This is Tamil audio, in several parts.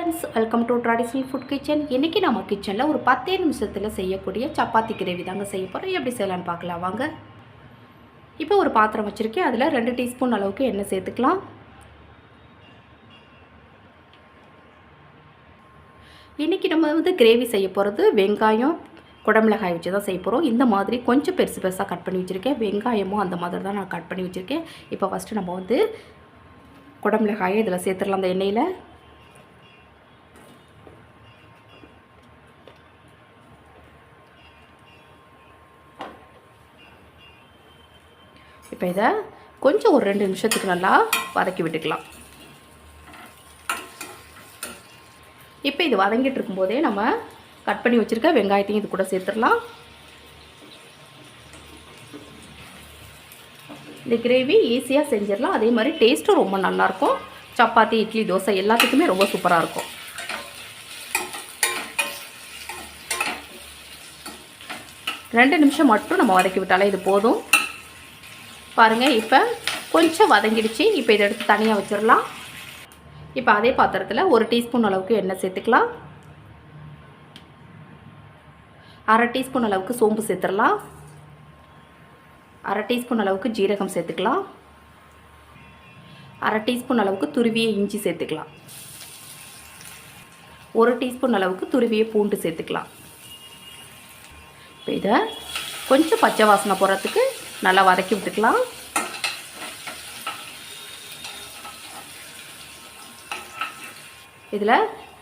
Friends welcome to traditional food kitchen இன்றைக்கி நம்ம கிச்சனில் ஒரு பத்தே நிமிஷத்தில் செய்யக்கூடிய சப்பாத்தி கிரேவி தாங்க செய்ய போகிறோம் எப்படி செய்யலான்னு பார்க்கலாம் வாங்க. இப்போ ஒரு பாத்திரம் வச்சுருக்கேன். அதில் ரெண்டு டீஸ்பூன் அளவுக்கு எண்ணெய் சேர்த்துக்கலாம். இன்றைக்கி நம்ம வந்து கிரேவி செய்ய போகிறது வெங்காயம் குடமிளகாய் வச்சு தான் செய்ய போகிறோம் இந்த மாதிரி கொஞ்சம் பெருசு பெருசாக கட் பண்ணி வச்சுருக்கேன். வெங்காயமும் அந்த மாதிரி தான் நான் கட் பண்ணி வச்சுருக்கேன். இப்போ ஃபஸ்ட்டு நம்ம வந்து குடமிளகாயை இதில் சேர்த்துடலாம் அந்த எண்ணெயில். இப்போ இதை கொஞ்சம் ஒரு ரெண்டு நிமிஷத்துக்கு நல்லா வதக்கி விட்டுக்கலாம். இப்போ இது வதங்கிட்டு இருக்கும்போதே நம்ம கட் பண்ணி வச்சுருக்க வெங்காயத்தையும் இது கூட சேர்த்துடலாம். இந்த கிரேவி ஈஸியாக செஞ்சிடலாம். அதே மாதிரி டேஸ்ட்டும் ரொம்ப நல்லாயிருக்கும் சப்பாத்தி இட்லி தோசை எல்லாத்துக்குமே ரொம்ப சூப்பராக இருக்கும். ரெண்டு நிமிஷம் மட்டும் நம்ம வதக்கி விட்டாலே இது போதும். பாருங்கள் இப்போ கொஞ்சம் வதங்கிடுச்சு. இப்போ இதை எடுத்து தனியாக வச்சிடலாம். இப்போ அதே பாத்திரத்தில் ஒரு டீஸ்பூன் அளவுக்கு எண்ணெய் சேர்த்துக்கலாம். அரை டீஸ்பூன் அளவுக்கு சோம்பு சேர்த்துடலாம். அரை டீஸ்பூன் அளவுக்கு ஜீரகம் சேர்த்துக்கலாம். அரை டீஸ்பூன் அளவுக்கு துருவிய இஞ்சி சேர்த்துக்கலாம். ஒரு டீஸ்பூன் அளவுக்கு துருவிய பூண்டு சேர்த்துக்கலாம். இப்போ இதை கொஞ்சம் பச்சை வாசனை போகிறதுக்கு நல்லா வதக்கி விட்டுக்கலாம். இதில்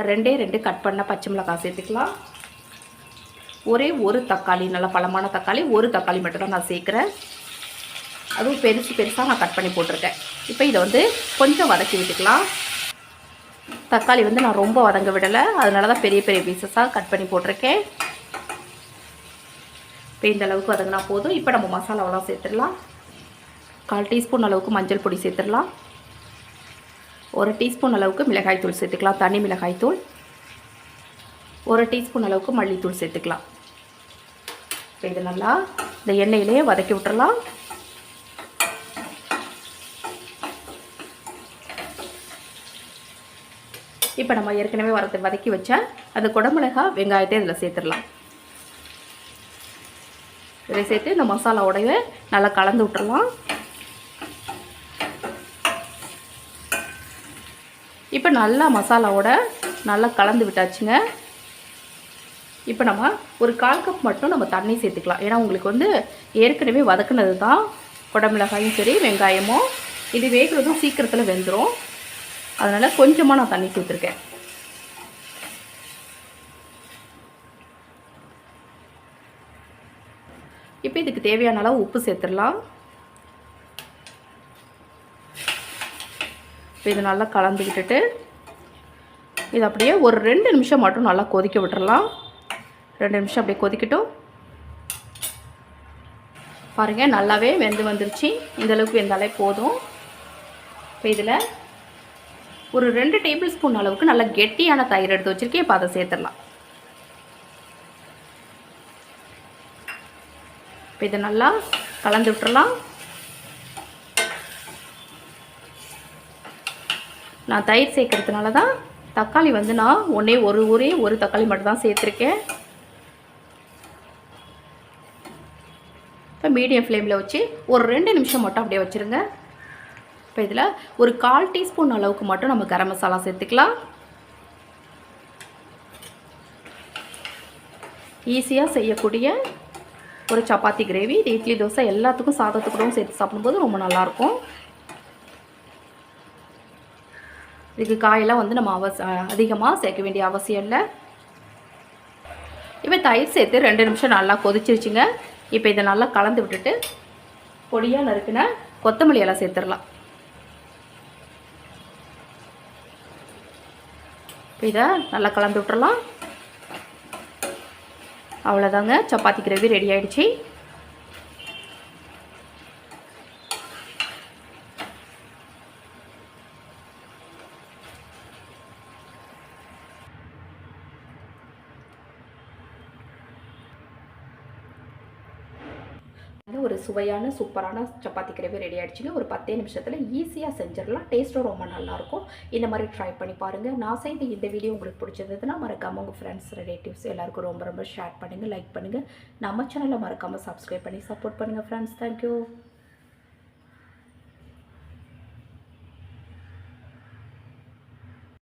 ரெண்டே ரெண்டு கட் பண்ண பச்சை மிளகாய் சேர்த்துக்கலாம். ஒரே ஒரு தக்காளி நல்லா பழமான தக்காளி ஒரு தக்காளி மட்டும் தான் நான் சேர்க்குறேன். அதுவும் பெருசு பெருசாக நான் கட் பண்ணி போட்டிருக்கேன். இப்போ இதை வந்து கொஞ்சம் வதக்கி விட்டுக்கலாம். தக்காளி வந்து நான் ரொம்ப வதங்க விடலை. அதனால தான் பெரிய பெரிய பீசஸாக கட் பண்ணி போட்டிருக்கேன். இப்போ இந்த அளவுக்கு வதங்கினா போதும். இப்போ நம்ம மசாலாவெல்லாம் சேர்த்துடலாம். கால் டீஸ்பூன் அளவுக்கு மஞ்சள் பொடி சேர்த்துடலாம். ஒரு டீஸ்பூன் அளவுக்கு மிளகாய்த்தூள் சேர்த்துக்கலாம். தனி மிளகாய்த்தூள் ஒரு டீஸ்பூன் அளவுக்கு மல்லித்தூள் சேர்த்துக்கலாம். இப்போ இது நல்லா இந்த எண்ணெயிலே வதக்கி விட்டுறலாம். இப்போ நம்ம ஏற்கனவே வரத்து வதக்கி வச்ச அந்த குடமிளகா வெங்காயத்தை இதில் சேர்த்துடலாம். இதை சேர்த்து இந்த உடைய நல்லா கலந்து விட்டுடலாம் இப்போ நல்லா மசாலாவோட நல்லா கலந்து விட்டாச்சுங்க. இப்போ நம்ம ஒரு கால் கப் மட்டும் நம்ம தண்ணி சேர்த்துக்கலாம். ஏன்னா உங்களுக்கு வந்து ஏற்கனவே வதக்குனது தான். குடமிளகாயும் சரி வெங்காயமும். இது வேகிறதும் சீக்கிரத்தில் வெந்துடும் அதனால் கொஞ்சமாக நான் தண்ணி சேர்த்துருக்கேன் இப்போ இதுக்கு தேவையான அளவு உப்பு சேர்த்துடலாம். இப்போ இது நல்லா கலந்துக்கிட்டுட்டு இது அப்படியே ஒரு ரெண்டு நிமிஷம் மட்டும் நல்லா கொதிக்க விட்டுறலாம். ரெண்டு நிமிஷம் அப்படியே கொதிக்கட்டும். பாருங்கள் நல்லாவே வெந்து வந்துருச்சு. இந்தளவுக்கு வெந்தாலே போதும். இப்போ இதில் ஒரு ரெண்டு டேபிள் ஸ்பூன் அளவுக்கு நல்லா கெட்டியான தயிர் எடுத்து வச்சுருக்கேன். இப்போ அதை சேர்த்துடலாம். இப்போ இதை நல்லா கலந்து விட்டுறலாம். நான் தயிர் சேர்க்கறதுனால தான் தக்காளி வந்து நான் ஒன்றே ஒரு ஒரே ஒரு தக்காளி மட்டும்தான் சேர்த்துருக்கேன். இப்போ மீடியம் ஃப்ளேமில் வச்சு ஒரு ரெண்டு நிமிஷம் மட்டும் அப்படியே வச்சுருங்க. இப்போ இதில் ஒரு கால் டீஸ்பூன் அளவுக்கு மட்டும் நம்ம கரம் மசாலா சேர்த்துக்கலாம். ஈஸியாக செய்யக்கூடிய ஒரு சப்பாத்தி கிரேவி இது இட்லி தோசை எல்லாத்துக்கும் சாதத்துக்கூடவும் சேர்த்து சாப்பிடும்போது ரொம்ப நல்லாயிருக்கும். இதுக்கு காயெல்லாம் வந்து நம்ம அவச அதிகமாக சேர்க்க வேண்டிய அவசியம் இல்லை. இப்போ தயிர் சேர்த்து ரெண்டு நிமிஷம் நல்லா கொதிச்சிருச்சுங்க. இப்போ இதை நல்லா கலந்து விட்டுட்டு பொடியாக நறுக்கின கொத்தமல்லி எல்லாம் சேர்த்துடலாம். இப்போ இதை நல்லா கலந்து விட்டுறலாம் அவ்வளோதாங்க சப்பாத்தி கிரேவி ரெடி ஆகிடுச்சி ஒரு சுவையான சூப்பரான சப்பாத்தி கிரேவி ரெடி ஆகிடுச்சிங்க ஒரு பத்தே நிமிஷத்தில் ஈஸியாக செஞ்சிடலாம். டேஸ்ட்டும் ரொம்ப நல்லாயிருக்கும். இந்த மாதிரி ட்ரை பண்ணி பாருங்கள் நான் செய்த இந்த வீடியோ உங்களுக்கு பிடிச்சிருந்ததுன்னா மறக்காமல் உங்கள் ஃப்ரெண்ட்ஸ் ரிலேட்டிவ்ஸ் எல்லாருக்கும் ரொம்ப ரொம்ப ஷேர் பண்ணுங்கள் லைக் பண்ணுங்கள் நம்ம சேனலை மறக்காமல் சப்ஸ்கிரைப் பண்ணி சப்போர்ட் பண்ணுங்கள் ஃப்ரெண்ட்ஸ் தேங்க்யூ